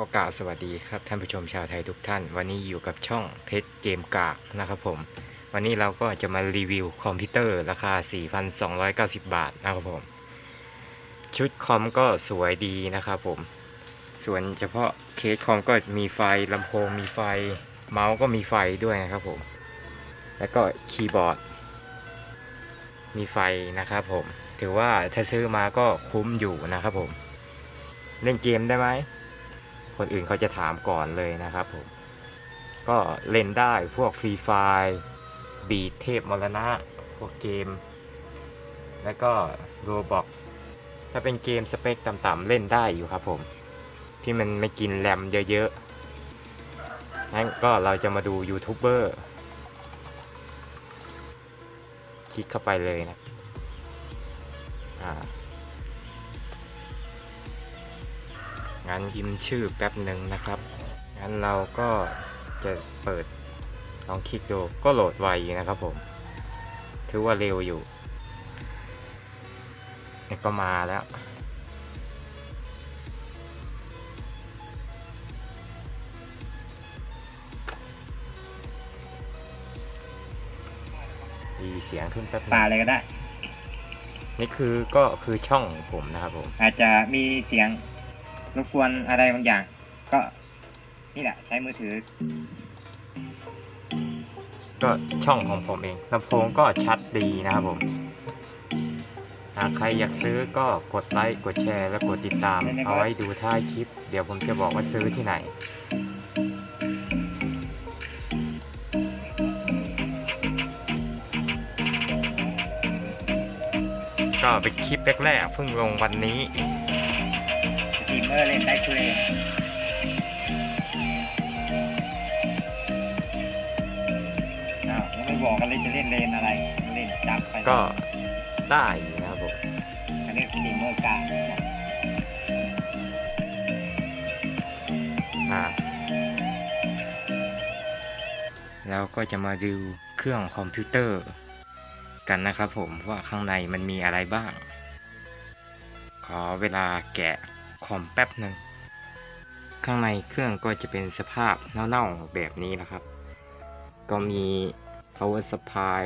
ก็กล่าวสวัสดีครับท่านผู้ชมชาวไทยทุกท่าน วันนี้อยู่กับช่องเพชรเกมกากนะครับผม วันนี้เราก็จะมารีวิวคอมพิวเตอร์ราคา 4,290 บาทนะครับผม ชุดคอมก็สวยดีนะครับผม ส่วนเฉพาะเคสคอมก็มีไฟลำโพงมีไฟ เมาส์ก็มีไฟด้วยนะครับผม แล้วก็คีย์บอร์ด มีไฟนะครับผม ถือว่าถ้าซื้อมาก็คุ้มอยู่นะครับผม เล่นเกมได้ไหม คนอื่นเขาจะถามก่อนเลยนะครับผม ก็เล่นได้พวกฟรีไฟบีเทพมรณะพวกเกม แล้วก็โรบอกถ้าเป็นเกมสเปคต่ำๆเล่นได้อยู่ครับผม ที่มันไม่กินแรมเยอะๆงั้นก็เราจะมาดูยูทูบเบอร์คลิกเข้าไปเลยนะ อ่า งั้นพิมพ์ชื่อแป๊บหนึ่งนะครับ งั้นเราก็จะเปิดลองคลิกดูก็โหลดไวนะครับผม ถือว่าเร็วอยู่เนี่ยก็มาแล้ว ดีเสียงขึ้นแป๊บหปลานึงอะไรก็ได้ นี่คือก็คือช่องผมนะครับผม อาจจะมีเสียง รบกวนอะไรบางอย่าง ก็นี่แหละใช้มือถือ ก็ช่องของผมเองลำโพงก็ชัดดีนะครับผมหากใครอยากซื้อก็กดไลค์กดแชร์และกดติดตาม เอาไว้ดูท้ายคลิป เดี๋ยวผมจะบอกว่าซื้อที่ไหน ก็เป็นคลิปแรกๆเพิ่งลงวันนี้สตรีม เมอร์เล่นได้ช่วยอ้าวยังไม่บอกกันเลยจะเล่นเลนอะไร เล่นจับไปก็ได้อยู่นะครับผมอันนี้สตรีมเมอร์กลางอ่าแล้วก็จะมาดูเครื่องคอมพิวเตอร์กันนะครับผมว่าข้างในมันมีอะไรบ้าง ขอเวลาแกะ คอมแป๊บหนึ่ง ข้างในเครื่องก็จะเป็นสภาพเน่าๆแบบนี้นะครับ ก็มี power supply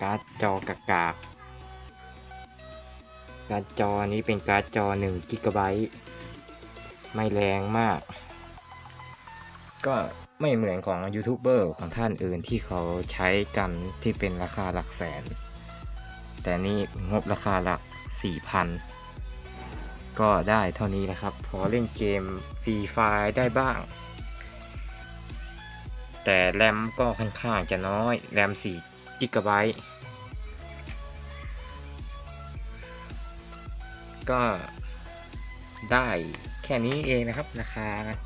การ์ดจอกากากการ์ดจอนี้เป็นการ์ดจอ1 g b ไม่แรงมาก ก็ไม่เหมือนของยูทูบเบอร์ของท่านอื่นที่เขาใช้กันที่เป็นราคาหลักแสน แต่นี่งบราคาหลัก4,000 ก็ได้เท่านี้นะครับ พอเล่นเกมฟรีไฟได้บ้าง แต่แรมก็ค่อนข้างจะน้อย แรม4กิกะไบต์ก็ได้แค่นี้เองนะครับราคานะ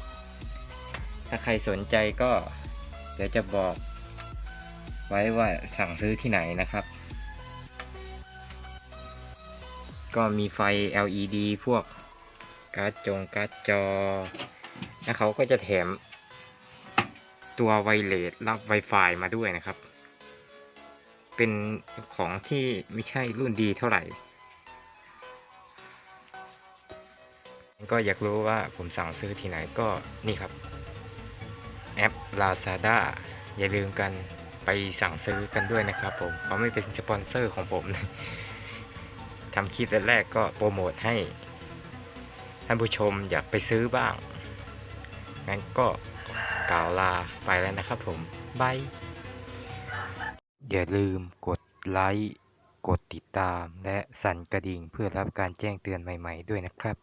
ถ้าใครสนใจก็ เดี๋ยวจะบอกไว้ว่าสั่งซื้อที่ไหนนะครับ ก็มีไฟ LED พวกการ์ดจงการ์ดจอ แล้วเขาก็จะแถม ตัวไวเลสรับ Wi-Fi มาด้วยนะครับ เป็นของที่ไม่ใช่รุ่นดีเท่าไหร่ ก็อยากรู้ว่าผมสั่งซื้อที่ไหนก็นี่ครับ แอป Lazada อย่าลืมกันไปสั่งซื้อกันด้วยนะครับผมเขาไม่เป็นสปอนเซอร์ของผมนะ ทำคลิปแรกๆก็โปรโมทให้ท่านผู้ชมอยากไปซื้อบ้าง งั้นก็กล่าวลาไปแล้วนะครับผมบายอย่าลืมกดไลค์ กดติดตาม และสั่นกระดิ่งเพื่อรับการแจ้งเตือนใหม่ ๆ ด้วยนะครับ